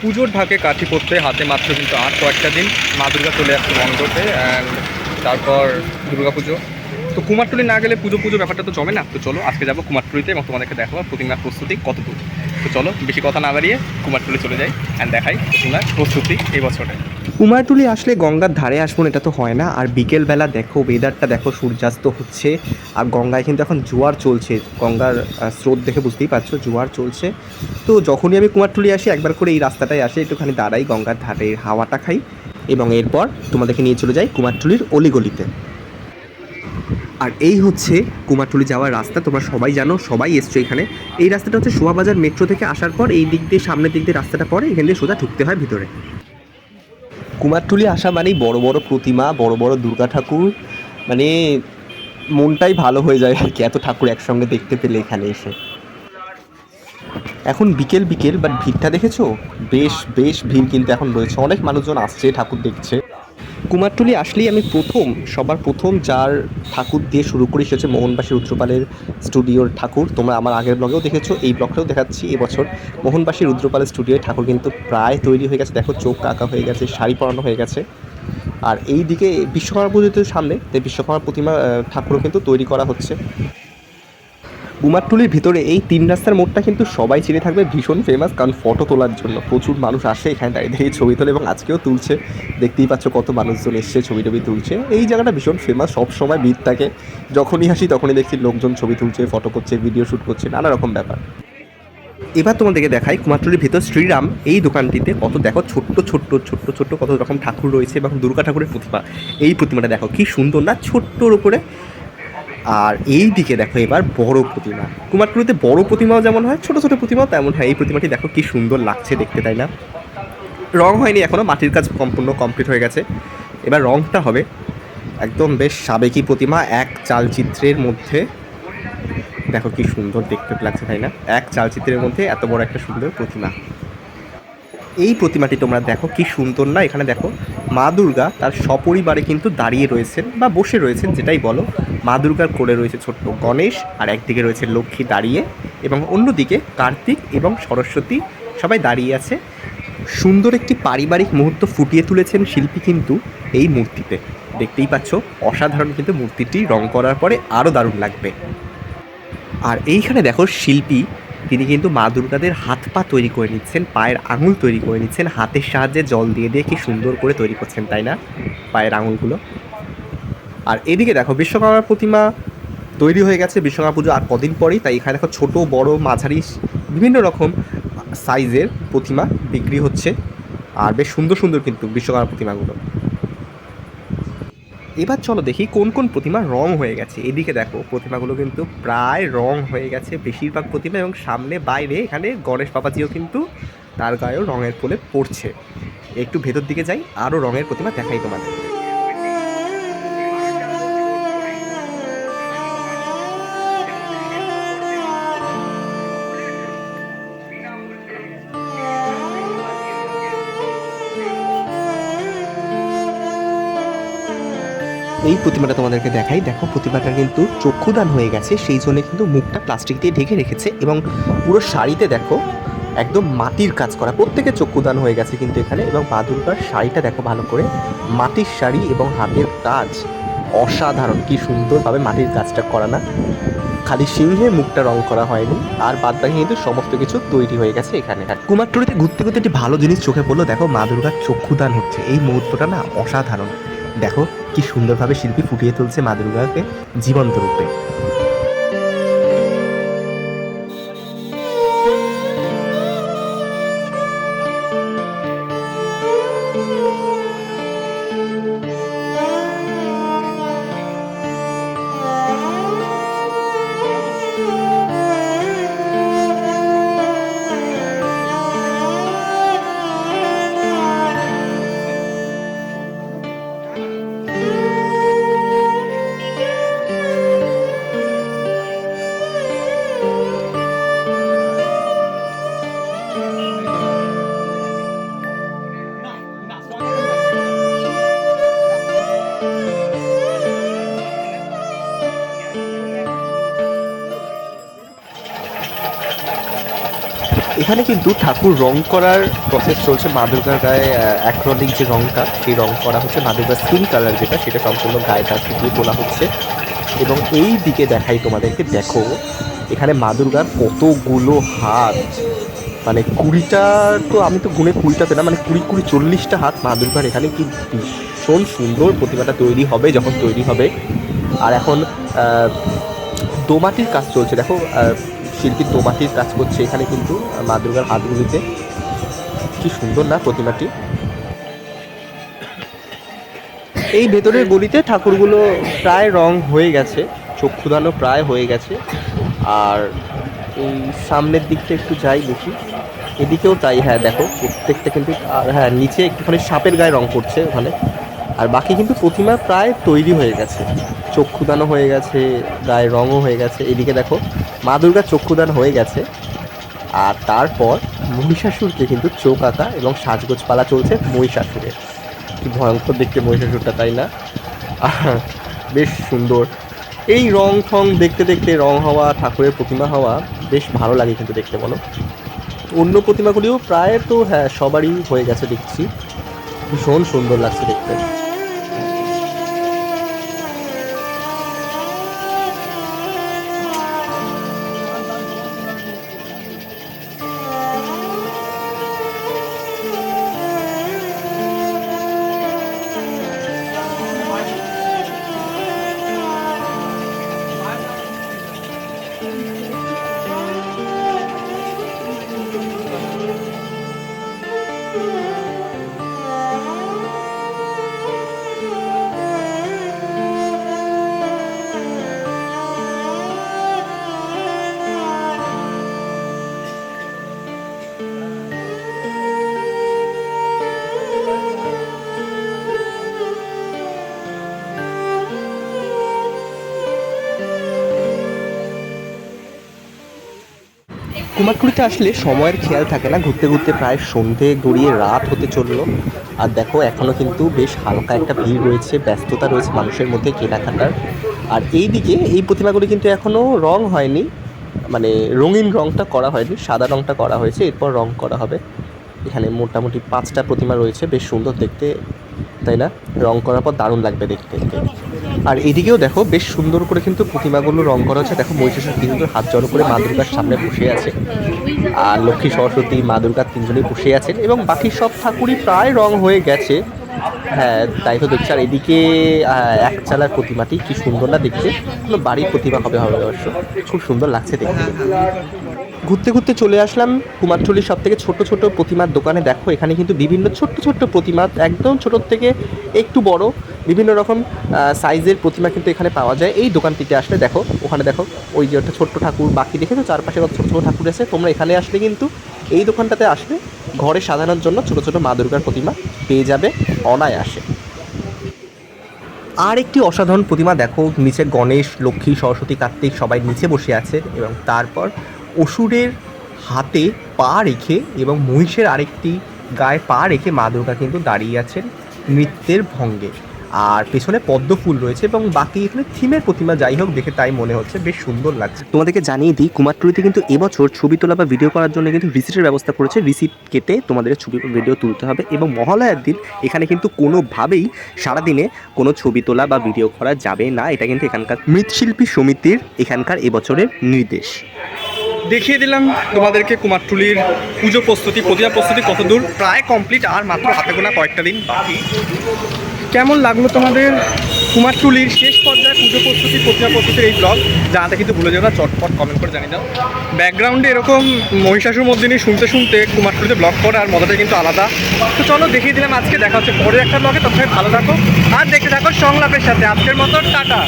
পুজোর ঢাকে কাঠি পড়তে হাতে মাত্র কিন্তু আর কয়েকটা দিন। মা দুর্গা চলে আসছে অ্যান্ড তারপর দুর্গা পুজো। তো কুমারটুলি না গেলে পুজো পুজো ব্যাপারটা তো জমে না। তো চলো আজকে যাব কুমারটুলিতে এবং তোমাদেরকে দেখাবো প্রতিমার প্রস্তুতি কত দূর তো চলো, বেশি কথা না বাড়িয়ে কুমারটুলি চলে যাই অ্যান্ড দেখাই প্রতিমার প্রস্তুতি এই বছরে। কুমারটুলি আসলে গঙ্গার ধারে আসব এটা তো হয় না। আর বিকেলবেলা দেখো ওয়েদারটা দেখো, সূর্যাস্ত হচ্ছে। আর গঙ্গায় কিন্তু এখন জোয়ার চলছে। গঙ্গার স্রোত দেখে বুঝতেই পারছ, জোয়ার চলছে। তো যখনই আমি কুমারটুলি আসি, একবার করে এই রাস্তাটায় আসি, একটুখানি দাঁড়াই, গঙ্গার ধারে হাওয়াটা খাই। এবং এরপর তোমাদেরকে নিয়ে চলে যাই কুমারটুলির অলিগলিতে। আর এই হচ্ছে কুমারটুলি যাওয়ার রাস্তা, তোমরা সবাই জানো, সবাই এসছো এখানে। এই রাস্তাটা হচ্ছে শোভাবাজার মেট্রো থেকে আসার পর, এই দিক দিয়ে সামনের দিক দিয়ে রাস্তাটা পরে, এখান দিয়ে সোজা ঢুকতে হয় ভিতরে। কুমারটুলি আসা মানেই বড় বড় প্রতিমা, বড় বড় দুর্গা ঠাকুর মানে মনটাই ভালো হয়ে যায় আর কি, এত ঠাকুর একসঙ্গে দেখতে পেলে এখানে এসে। এখন বিকেল বিকেল বাট ভিড়টা দেখেছ? বেশ বেশ ভিড় কিন্তু এখন রয়েছে। অনেক মানুষজন আসছে, ঠাকুর দেখছে। কুমারটুলি আসলেই আমি প্রথম, সবার প্রথম যার ঠাকুর দিয়ে শুরু করি সে হচ্ছে মোহনবাসী রুদ্রপালের স্টুডিওর ঠাকুর। তোমরা আমার আগের ব্লগেও দেখেছ, এই ব্লগটাও দেখাচ্ছি এবছর। মোহনবাসী রুদ্রপালের স্টুডিওর ঠাকুর কিন্তু প্রায় তৈরি হয়ে গেছে। দেখো চোখ কাকা হয়ে গেছে, শাড়ি পরানো হয়ে গেছে। আর এই দিকে বিশ্বকর্মা পুজোতে সামনে, তাই বিশ্বকর্মা প্রতিমা ঠাকুরও কিন্তু তৈরি করা হচ্ছে। কুমারটুলির ভিতরে এই তিন রাস্তার মোড়টা কিন্তু সবাই চিনে থাকবে, ভীষণ ফেমাস কারণ ফটো তোলার জন্য প্রচুর মানুষ আসে এখানে দাঁড়িয়ে দাঁড়িয়ে ছবি তোলে এবং আজকেও তুলছে। দেখতেই পাচ্ছ কত মানুষজন এসছে, ছবি টবি তুলছে। এই জায়গাটা ভীষণ ফেমাস সবসময় ভিড় থাকে। যখনই আসি তখনই দেখছি লোকজন ছবি তুলছে ফটো করছে ভিডিও শ্যুট করছে, নানা রকম ব্যাপার। এবার তোমাদেরকে দেখাই কুমারটুলির ভিতর শ্রীরাম, এই দোকানটিতে কত দেখো, ছোট্ট ছোট্ট ছোট্ট ছোট্ট কত রকম ঠাকুর রয়েছে এবং দুর্গা ঠাকুরের প্রতিমা। এই প্রতিমাটা দেখো, কি সুন্দর না? ছোট্টর উপরে আর এই দিকে দেখো এবার বড় প্রতিমা। কুমারটুলিতে বড় প্রতিমাও যেমন হয়, ছোট ছোট প্রতিমাও তেমন হয়। এই প্রতিমাটি দেখো কি সুন্দর লাগছে দেখতে, তাই না? রং হয়নি এখনও মাটির কাজ সম্পূর্ণ কমপ্লিট হয়ে গেছে। এবার রংটা হবে একদম বেশ সাবেকি প্রতিমা, এক চালচিত্রের মধ্যে। দেখো কি সুন্দর দেখতে লাগছে, তাই না? এক চালচিত্রের মধ্যে এত বড় একটা সুন্দর প্রতিমা। এই প্রতিমাটি তোমরা দেখো, কি সুন্দর না? এখানে দেখো, মা দুর্গা তার সপরিবারে কিন্তু দাঁড়িয়ে রয়েছেন বা বসে রয়েছেন, যেটাই বলো। মা দুর্গার কোলে রয়েছে ছোট্ট গণেশ, আর একদিকে রয়েছে লক্ষ্মী দাঁড়িয়ে এবং অন্যদিকে কার্তিক এবং সরস্বতী সবাই দাঁড়িয়ে আছে। সুন্দর একটি পারিবারিক মুহূর্ত ফুটিয়ে তুলেছেন শিল্পী কিন্তু এই মূর্তিতে। দেখতেই পাচ্ছ, অসাধারণ কিন্তু মূর্তিটি রং করার পরে আরও দারুণ লাগবে। আর এইখানে দেখো, শিল্পী তিনি কিন্তু মা দুর্গাদের হাত পা তৈরি করে নিচ্ছেন, পায়ের আঙুল তৈরি করে নিচ্ছেন, হাতের সাহায্যে জল দিয়ে দিয়ে কি সুন্দর করে তৈরি করছেন, তাই না? পায়ের আঙুলগুলো। আর এদিকে দেখো, বিশ্বকর্মার প্রতিমা তৈরি হয়ে গেছে, বিশ্বকর্মা পুজো আর কদিন পরেই, তাই এখানে দেখো ছোট, বড়, মাঝারি, বিভিন্ন রকম সাইজের প্রতিমা বিক্রি হচ্ছে। আর বেশ সুন্দর সুন্দর কিন্তু বিশ্বকর্মা প্রতিমাগুলো। এবার চলো দেখি কোন কোন প্রতিমা রং হয়ে গেছে। এদিকে দেখো, প্রতিমাগুলো কিন্তু প্রায় রং হয়ে গেছে বেশিরভাগ প্রতিমা এবং সামনে বাইরে এখানে গণেশ বাবাজিও কিন্তু তার গায়েও রঙের ফলে পড়ছে। একটু ভেতর দিকে যাই আরও রঙের প্রতিমা দেখাই তোমাদের। এই প্রতিমাটা তোমাদেরকে দেখাই। দেখো, প্রতিমাটা কিন্তু চক্ষুদান হয়ে গেছে, সেই জন্য কিন্তু মুখটা প্লাস্টিক দিয়ে ঢেকে রেখেছে এবং পুরো শাড়িতে দেখো, একদম মাটির কাজ করা, প্রত্যেকে চক্ষুদান হয়ে গেছে কিন্তু এখানে এবং মা দুর্গার শাড়িটা দেখো ভালো করে, মাটির শাড়ি এবং হাতের কাজ, অসাধারণ, কি সুন্দরভাবে মাটির কাজটা করা না। খালি সিংহে মুখটা রং করা হয়নি, আর বাদ বাকি কিন্তু সমস্ত কিছু তৈরি হয়ে গেছে এখানে। আর কুমারটুলিতে ঘুরতে ঘুরতে একটি ভালো জিনিস চোখে পড়ল, দেখো মা দুর্গার চক্ষুদান হচ্ছে, এই মুহূর্তটা না অসাধারণ। দেখো কি সুন্দরভাবে শিল্পী ফুটিয়ে তুলছে মা দুর্গাকে জীবন্ত রূপে। এখানে কিন্তু ঠাকুর রং করার প্রসেস চলছে। মা দুর্গার গায়ে অ্যাক্রলিক যে রংটা, সেই রং করা হচ্ছে মা দুর্গার স্কিন কালার যেটা, সেটা সম্পূর্ণ গায়েটা ফুটিয়ে তোলা হচ্ছে। এবং এই দিকে দেখাই তোমাদেরকে, দেখো, এখানে মা দুর্গার কতগুলো হাত। মানে কুড়িটা তো আমি তো গুনে কুড়িটাতে না মানে কুড়ি কুড়ি চল্লিশটা হাত মা দুর্গার এখানে কি ভীষণ সুন্দর প্রতিমাটা তৈরি হবে, যখন তৈরি হবে। আর এখন দোমাটির কাজ চলছে। দেখো শিল্পী দোমাটির কাজ করছে এখানে কিন্তু, মা দুর্গার হাতগুলিতে কি সুন্দর না প্রতিমাটি। এই ভেতরের গলিতে ঠাকুরগুলো প্রায় রং হয়ে গেছে চক্ষুদানও প্রায় হয়ে গেছে। আর এই সামনের দিকটা একটু যাই দেখি, এদিকেও তাই হ্যাঁ দেখো, প্রত্যেকটা কিন্তু, আর হ্যাঁ নিচে একটুখানি সাপের গায়ে রং করছে ওখানে। আর বাকি কিন্তু প্রতিমা প্রায় তৈরি হয়ে গেছে চক্ষুদানও হয়ে গেছে, গায়ে রঙও হয়ে গেছে। এদিকে দেখো মা দুর্গার চক্ষুদান হয়ে গেছে। আর তারপর মহিষাসুরকে কিন্তু চোখ আঁকা এবং সাজগোজ পালা চলছে মহিষাসুরের কি ভয়ঙ্কর দেখতে মহিষাসুরটা, তাই না? বেশ সুন্দর। এই রং ঠং দেখতে দেখতে রং হওয়া, ঠাকুরের প্রতিমা হওয়া বেশ ভালো লাগে কিন্তু দেখতে, বলো। অন্য প্রতিমাগুলিও প্রায় তো হ্যাঁ সবারই হয়ে গেছে দেখছি। ভীষণ সুন্দর লাগছে দেখতে। কুমারটুলিতে আসলে সময়ের খেয়াল থাকে না। ঘুরতে ঘুরতে প্রায় সন্ধে গড়িয়ে রাত হতে চলল। আর দেখো এখনও কিন্তু বেশ হালকা একটা ভিড় রয়েছে, ব্যস্ততা রয়েছে মানুষের মধ্যে কেনাকাটার। আর এই দিকে এই প্রতিমাগুলি কিন্তু এখনও রং হয়নি। মানে রঙিন রংটা করা হয়নি, সাদা রংটা করা হয়েছে, এরপর রং করা হবে। এখানে মোটামুটি পাঁচটা প্রতিমা রয়েছে, বেশ সুন্দর দেখতে। তাই না? রং করার পর দারুণ লাগবে দেখতে। আর এদিকেও দেখো, বেশ সুন্দর করে কিন্তু প্রতিমাগুলো রং করা হচ্ছে। দেখো, মহিষাসুর কিন্তু হাত জড়ো করে মা দুর্গার সামনে বসে আছে। আর লক্ষ্মী সরস্বতী, মা দুর্গা তিনজনেই বসে আছেন এবং বাকি সব ঠাকুরই প্রায় রং হয়ে গেছে। হ্যাঁ তাই তো দেখছি। আর এদিকে এক চালার প্রতিমাটি কি সুন্দর না কোনো বাড়ির প্রতিমা হবে হবে অবশ্য। খুব সুন্দর লাগছে দেখতে। ঘুরতে ঘুরতে চলে আসলাম। কুমারটুলির সব থেকে ছোট ছোট প্রতিমার দোকানে। দেখো, এখানে কিন্তু বিভিন্ন ছোট্ট ছোট্ট প্রতিমা, একদম ছোটোর থেকে একটু বড়, বিভিন্ন রকম সাইজের প্রতিমা কিন্তু এখানে পাওয়া যায়। এই দোকানটিতে আসলে দেখো, ওখানে দেখো, ওই যে একটা ছোট্ট ঠাকুর বাকি দেখে তো চারপাশে কত ছোটো ছোটো ঠাকুর আছে তোমরা এখানে আসলে কিন্তু এই দোকানটাতে আসলে ঘরে সাজানোর জন্য ছোটো ছোটো মা দুর্গার প্রতিমা পেয়ে যাবে অনায়াসে। আর একটি অসাধারণ প্রতিমা দেখো, নিচে গণেশ, লক্ষ্মী, সরস্বতী, কার্তিক সবাই নিচে বসে আছে এবং তারপর অসুরের হাতে পা রেখে এবং মহিষের আরেকটি গায়ে পা রেখে মা দুর্গা কিন্তু দাঁড়িয়ে আছেন নৃত্যের ভঙ্গে। আর পেছনে পদ্ম ফুল রয়েছে এবং বাকি এখানে থিমের প্রতিমা যাই হোক দেখে তাই মনে হচ্ছে বেশ সুন্দর লাগছে। তোমাদেরকে জানিয়ে দিই, কুমারটুলিতে কিন্তু এবছর ছবি তোলা বা ভিডিও করার জন্য কিন্তু রিসিটের ব্যবস্থা করেছে। রিসিট কেটে তোমাদের ছবি ভিডিও তুলতে হবে এবং মহালয়ার দিন এখানে কিন্তু কোনোভাবেই সারাদিনে কোনো ছবি তোলা বা ভিডিও করা যাবে না। এটা কিন্তু এখানকার মৃৎশিল্পী সমিতির এখানকার এবছরের নির্দেশ। দেখিয়ে দিলাম। তোমাদেরকে কুমারটুলির পুজো প্রস্তুতি প্রতিমা প্রস্তুতি কত দূর? প্রায় কমপ্লিট আর মাত্র হাতে গোনা কয়েকটা দিন বাকি। কেমন লাগল তোমাদের কুমারটুলির শেষ পর্যায়ে পুজো প্রস্তুতি প্রতিমা প্রস্তুতির এই ব্লগ জানাতে কিন্তু ভুলে যাও না চটপট কমেন্ট করে জানিয়ে দাও। ব্যাকগ্রাউন্ডে এরকম মহিষাসুর মধ্যে নিয়ে শুনতে শুনতে কুমারটুলিতে ব্লগ করা আর মজাটা কিন্তু আলাদা। তো চলো দেখিয়ে দিলাম আজকে দেখা হচ্ছে পরের একটা ব্লগে তখন ভালো থাকো আর দেখতে থাকো সংলাপের সাথে। আজকের মতো টাটা।